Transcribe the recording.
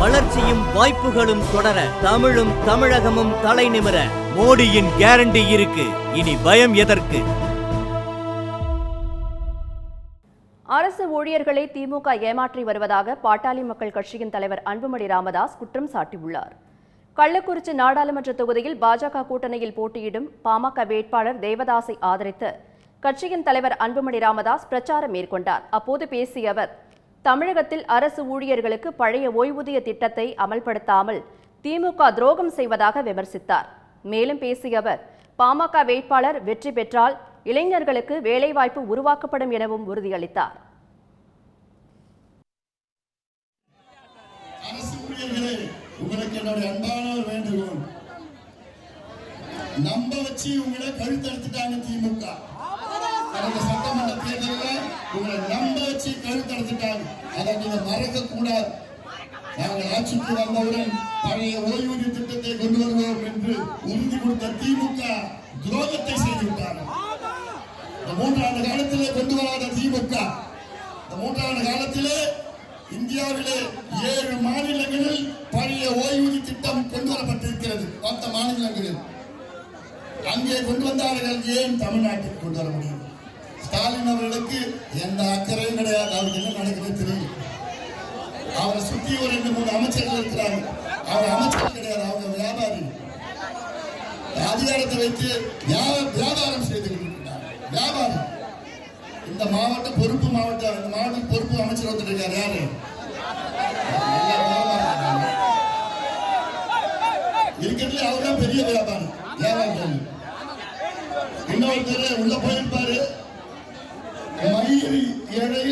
வளர்ச்சியும் வாய்ப்புகளும் தொடர தமிழும் தமிழகமும் தலை நிமிர மோடியின் கேரண்டி இருக்கு. இனி பயம் எதற்கு? அரசு ஊழியர்களை திமுக ஏமாற்றி வருவதாக பாட்டாளி மக்கள் கட்சியின் தலைவர் அன்புமணி ராமதாஸ் குற்றம் சாட்டியுள்ளார். கள்ளக்குறிச்சி நாடாளுமன்ற தொகுதியில் பாஜக கூட்டணியில் போட்டியிடும் பாமக வேட்பாளர் தேவதாஸை ஆதரித்து கட்சியின் தலைவர் அன்புமணி ராமதாஸ் பிரச்சாரம் மேற்கொண்டார். அப்போது பேசிய அவர் தமிழகத்தில் அரசு ஊழியர்களுக்கு பழைய ஓய்வூதிய திட்டத்தை அமல்படுத்தாமல் திமுக துரோகம் செய்வதாக விமர்சித்தார். மேலும் பேசிய அவர் பாமக வேட்பாளர் வெற்றி பெற்றால் இளைஞர்களுக்கு வேலைவாய்ப்பு உருவாக்கப்படும் எனவும் உறுதியளித்தார். நம்ப வச்சு உங்களை கழுத்தறுத்துட்டாங்க திமுக. உங்களை நம்ப வச்சு கழுத்தறுத்துட்டாங்க அதை நீங்க மறக்க கூடாது நாங்கள் ஆட்சிக்கு வந்தவுடன் பழைய ஓய்வூதிய திட்டத்தை கொண்டு வருவோம் என்று உறுதி கொடுத்த திமுக துரோகத்தை செய்துவிட்டார்கள் மூன்றாண்டு காலத்திலே கொண்டு வராத திமுக இந்த மூன்றாண்டு காலத்திலே இந்தியாவிலே ஏழு மாநிலங்களில் பழைய ஓய்வூதிய திட்டம் கொண்டு வரப்பட்டிருக்கிறது. மற்ற மாநிலங்களில் அங்கே கொண்டு வந்தார்கள் ஏன் தமிழ்நாட்டில் கொண்டு வர முடியும் ஸ்டாலின் அவர்களுக்கு எந்த அக்கறையும் கிடையாது. அவருக்கு என்ன நடக்குதுன்னு தெரியும் அவரை சுத்தி ஒரு ரெண்டு மூணு அமைச்சர்கள் இருக்கிறாங்க. அவர் அமைச்சர் கிடையாது அவங்க வியாபாரி. அதிகாரத்தை வைத்து வியாபாரம் செய்து கொண்டிருக்கிறார் வியாபாரம் இந்த மாவட்ட பொறுப்பு மாவட்ட இந்த மாவட்ட பொறுப்பு அமைச்சர் ஒருத்தர் இருக்கார் யாரு? இருக்கிறதுல அவர்தான் பெரிய வியாபாரம் வியாபாரம் இன்னொருத்தர் உள்ள போயிருப்பாரு. Yeah.